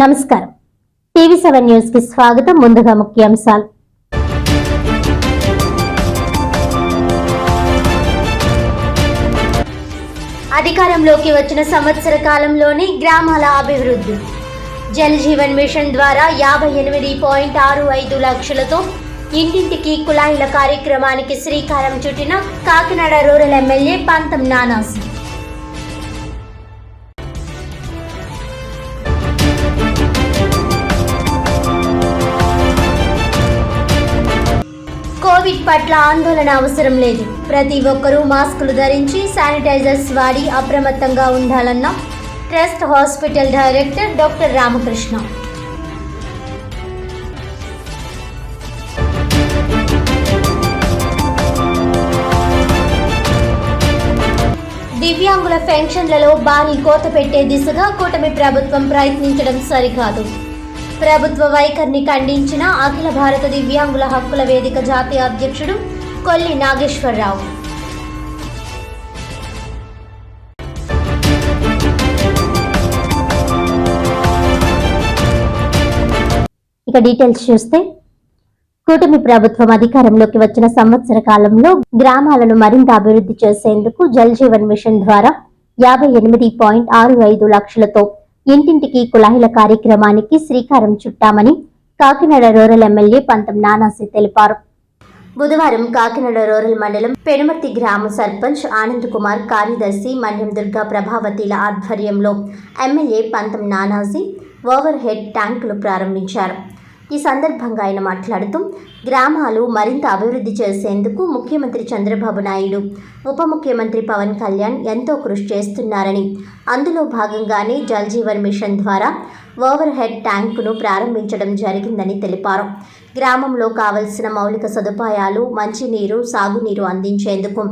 నమస్కారం. TV seven న్యూస్కి స్వాగతం. ముందుగా ముఖ్యాంశాలు. అధికారంలోకి వచ్చిన సంవత్సర కాలంలోని గ్రామాల అభివృద్ధి. జల్ జీవన్ మిషన్ ద్వారా యాభై ఎనిమిది పాయింట్ ఆరు ఐదు లక్షలతో ఇంటింటికి కుళాయిల కార్యక్రమానికి శ్రీకారం చుట్టిన కాకినాడ రూరల్ ఎమ్మెల్యే పంతం నానాసింగ్ కోవిడ్ పట్ల ఆందోళన అవసరం లేదు. ప్రతి ఒక్కరూ మాస్కులు ధరించి శానిటైజర్స్ వాడి అప్రమత్తంగా ఉండాలన్న trust hospital director doctor Ramakrishna. దివ్యాంగుల పెన్షన్లలో భారీ కోత పెట్టే దిశగా కూటమి ప్రభుత్వం ప్రయత్నించడం సరికాదు. ప్రభుత్వ వైఖరిని ఖండించిన అఖిల భారత దివ్యాంగుల హక్కుల వేదిక జాతీయ అధ్యక్షుడు కొల్లి నాగేశ్వరరావు. ఇక డీటెయిల్స్ చూస్తే కూటమి ప్రభుత్వం అధికారంలోకి వచ్చిన సంవత్సర కాలంలో గ్రామాలను మరింత అభివృద్ధి చేసేందుకు జల్ జీవన్ మిషన్ ద్వారా యాభై ఎనిమిది పాయింట్ ఆరు ఐదు లక్షలతో ఇంటింటికి కుళాయిల కార్యక్రమానికి శ్రీకారం చుట్టామని కాకినాడ రూరల్ ఎమ్మెల్యే పంతం నానాసి తెలిపారు. బుధవారం కాకినాడ రూరల్ మండలం పెనుమర్తి గ్రామ సర్పంచ్ ఆనంద్ కుమార్ కార్యదర్శి మన్యం దుర్గా ప్రభావతిల ఆధ్వర్యంలో ఎమ్మెల్యే పంతం నానాజీ ఓవర్ హెడ్ ట్యాంకులు ప్రారంభించారు. ఈ సందర్భంగా ఆయన మాట్లాడుతూ గ్రామాలు మరింత అభివృద్ధి చేసేందుకు ముఖ్యమంత్రి చంద్రబాబు నాయుడు ఉప ముఖ్యమంత్రి పవన్ కళ్యాణ్ ఎంతో కృషి చేస్తున్నారని అందులో భాగంగానే జల్ జీవన్ మిషన్ ద్వారా ఓవర్ హెడ్ ట్యాంకును ప్రారంభించడం జరిగిందని తెలిపారు. గ్రామంలో కావలసిన మౌలిక సదుపాయాలు మంచినీరు సాగునీరు అందించేందుకు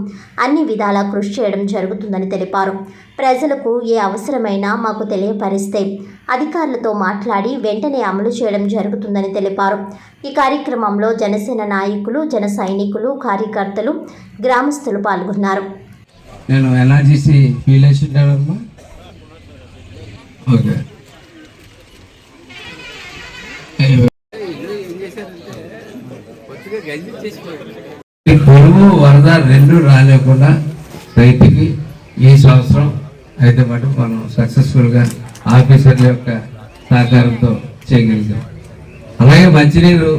అన్ని విధాలా కృషి చేయడం జరుగుతుందని తెలిపారు. ప్రజలకు ఏ అవసరమైనా మాకు తెలియపరిస్తే అధికారులతో మాట్లాడి వెంటనే అమలు చేయడం జరుగుతుందని తెలిపారు. ఈ కార్యక్రమంలో జనసేన నాయకులు జన సైనికులు కార్యకర్తలు గ్రామస్తులు పాల్గొన్నారు. నేను ఎన్ఆర్జీసీ ఓకే. ఈ వరద రెండు రాలేకుండా రైతుకి ఈ సంవత్సరం అయితే మటు మనం సక్సెస్ఫుల్గా ఆఫీసర్ల యొక్క సహకారంతో చేయగలిగాం. అలాగే మంచినీరు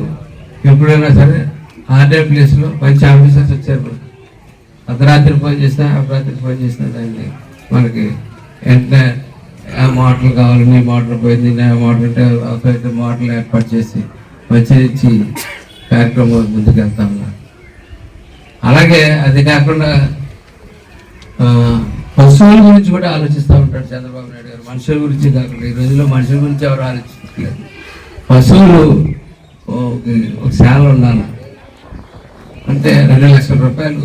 ఎప్పుడైనా సరే ఆర్డర్ ప్లేస్లో మంచి ఆఫీసర్స్ వచ్చారు అర్ధరాత్రి ఫోన్ చేసినా అర్ధరాత్రి ఫోన్ చేసినా దాన్ని మనకి వెంటనే ఆ మోటార్లు కావాలి నీ మోటార్ పోయింది నా మోటార్ ఉంటే అవసరమైతే మోటార్లు ఏర్పాటు చేసి మంచి ఇచ్చి కార్యక్రమం ముందుకు అలాగే అది కాకుండా పశువుల గురించి కూడా ఆలోచిస్తూ ఉంటాడు చంద్రబాబు నాయుడు గారు. మనుషుల గురించి కాకుండా ఈ రోజుల్లో మనుషుల గురించి ఎవరు ఆలోచించట్లేదు. పశువులు ఒక- శాల ఉండాలి. అంటే రెండు లక్షల రూపాయలు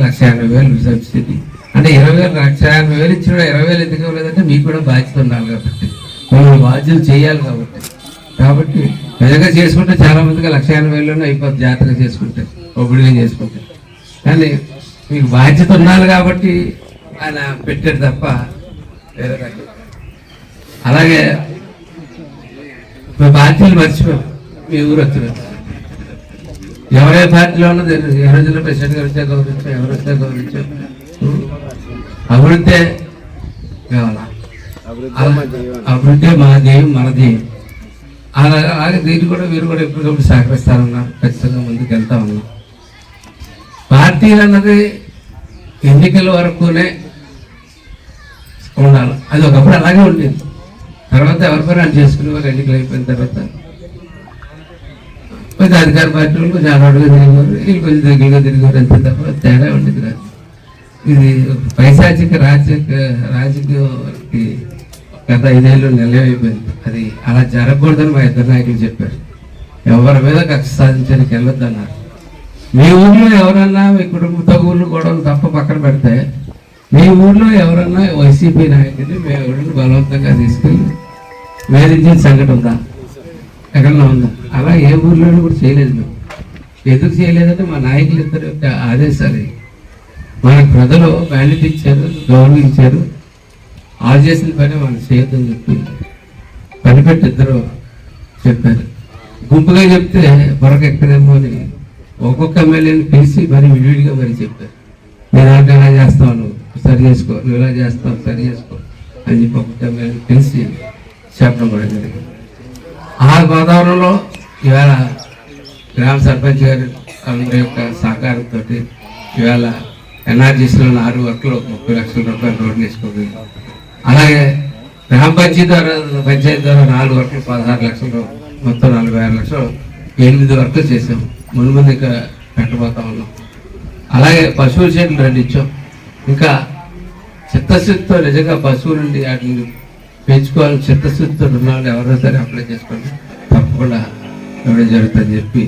లక్ష యాభై వేలు సబ్సిడీ అంటే ఇరవై వేలు లక్ష యాభై వేలు ఇచ్చిన ఇరవై వేలు ఎందుకు ఇవ్వలేదంటే మీకు కూడా బాధ్యత ఉండాలి కాబట్టి. మిమ్మల్ని బాధ్యత చేయాలి కాబట్టి. కాబట్టి నిజంగా చేసుకుంటే చాలా మందికి లక్ష ఎనభై వేలలోనే అయిపోతుంది జాతర చేసుకుంటే ఒబ్బడిగా చేసుకుంటే. కానీ మీకు బాధ్యత ఉండాలి కాబట్టి ఆయన పెట్టాడు తప్ప వేరే రకం. అలాగే మీ బాధ్యతలు మర్చిపోయారు మీ ఊరు వచ్చిన ఎవరే పార్టీలో ఉన్నది ఏ రోజుల్లో ప్రెసిడెంట్ గారు వచ్చా గౌరవించాం ఎవరు వచ్చా గౌరవించాం అభివృద్ధి కావాలా? అభివృద్ధి మా ధ్యేయం మన ధ్యేయం అలా అలాగే దీన్ని కూడా మీరు కూడా ఎప్పటికప్పుడు సహకరిస్తారన్నారు ఖచ్చితంగా ముందుకు వెళ్తా ఉన్నాం. పార్టీలు అన్నది ఎన్నికల వరకునే ఉండాలి. అది ఒకప్పుడు అలాగే ఉండేది. తర్వాత ఎవరి పని అని చేసుకునేవారు ఎన్నికలు అయిపోయిన తర్వాత. కొంచెం అధికార పార్టీలు కొంచెం అలవాటుగా తిరిగేవారు. వీళ్ళు కొంచెం దగ్గరగా తిరిగేవారు అంతే తప్ప తేడా ఉండేది కాదు. ఇది పైశాచిక రాజకీయ రాజకీయానికి గత ఐదేళ్ళు నిలవైపోయింది అది అలా జరగకూడదని మా ఇద్దరు నాయకులు చెప్పారు. ఎవరి మీద కక్ష సాధించడానికి వెళ్ళొద్దన్నారు. మీ ఊర్లో ఎవరన్నా మీ కుటుంబ తగులు గొడవలు తప్ప పక్కన పెడితే మీ ఊర్లో ఎవరన్నా వైసీపీ నాయకుడిని మీ ఎవరిని బలవంతంగా తీసుకెళ్ళి వేధించిన సంఘటన ఉందా? ఎక్కడన్నా ఉందా? అలా ఏ ఊర్లోనూ కూడా చేయలేదు మేము. ఎందుకు చేయలేదంటే మా నాయకులు ఇద్దరు యొక్క ఆదేశాలు మన ప్రజలు వ్యాలిటీ ఇచ్చారు గౌరవించారు. ఆ చేసిన పని మనం చేయొద్దని చెప్పి కనిపెట్టి ఇద్దరు చెప్పారు. గుంపుగా చెప్తే బొరకెక్కదేమో అని ఒక్కొక్క ఎమ్మెల్యేని పిలిచి మరి విడివిడిగా మరి చెప్పారు. నేను అంటే ఇలా చేస్తావు నువ్వు? సరి చేసుకో. నువ్వు ఇలా చేస్తావు? సరి చేసుకో. అని చెప్పి ఒక్కొక్క ఎమ్మెల్యేని పిలిచి చెప్పడం కూడా జరిగింది. ఆ గోదావరిలో ఇవాళ గ్రామ సర్పంచ్ గారి అందరి యొక్క సహకారంతో ఇవాళ ఎన్ఆర్జీసీలో నాలుగు వర్క్లు ముప్పై లక్షల రూపాయలు రోడ్డు వేసుకోగలిగాం అలాగే గ్రామ పంచాయతీ ద్వారా పంచాయతీ ద్వారా నాలుగు వరకు పదహారు లక్షలు మొత్తం నలభై ఆరు లక్షలు ఎనిమిది వరకు చేసాం ముందు ముందు ఇంకా పెట్టబోతా ఉన్నాం. అలాగే పశువుల చెట్లు రెండు ఇచ్చాం ఇంకా చిత్తశుద్ధితో నిజంగా పశువుల నుండి వాటిని పెంచుకోవాలని చిత్తశుద్ధితో రుణాలు ఎవరైనా సరే అప్లై చేసుకోండి. తప్పకుండా ఇవ్వడం జరుగుతుందని చెప్పి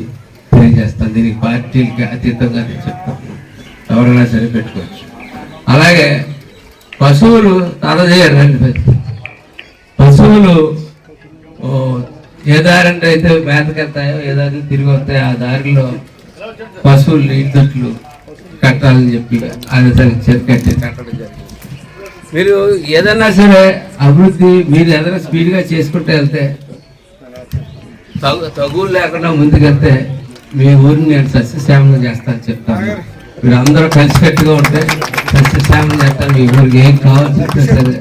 తెలియజేస్తాను. దీనికి పార్టీలకి అతీతంగా నేను చెప్తాను. ఎవరైనా సరే పెట్టుకోవచ్చు. అలాగే పశువులు తల చేయరు రండి పశువులు ఓ, ఏ దారి అంటే అయితే మేతకెళ్తాయో ఏ దారి తిరిగి వస్తాయో ఆ దారిలో పశువులు ఇద్దట్లు కట్టాలని చెప్పి ఆయన సరే కట్టి కట్టడం జరిగింది. మీరు ఏదన్నా సరే అభివృద్ధి మీరు ఏదైనా స్పీడ్గా చేసుకుంటూ వెళ్తే తగు తగులు లేకుండా ముందుకెళ్తే మీ ఊరిని నేను సస్యశ్యామలం చేస్తాను చెప్తాను. మీరు అందరూ కలిసికట్టుగా ఉంటే సస్యశ్యామలం చేస్తాను మీ ఊరికి ఏం కావాల్సి సరే.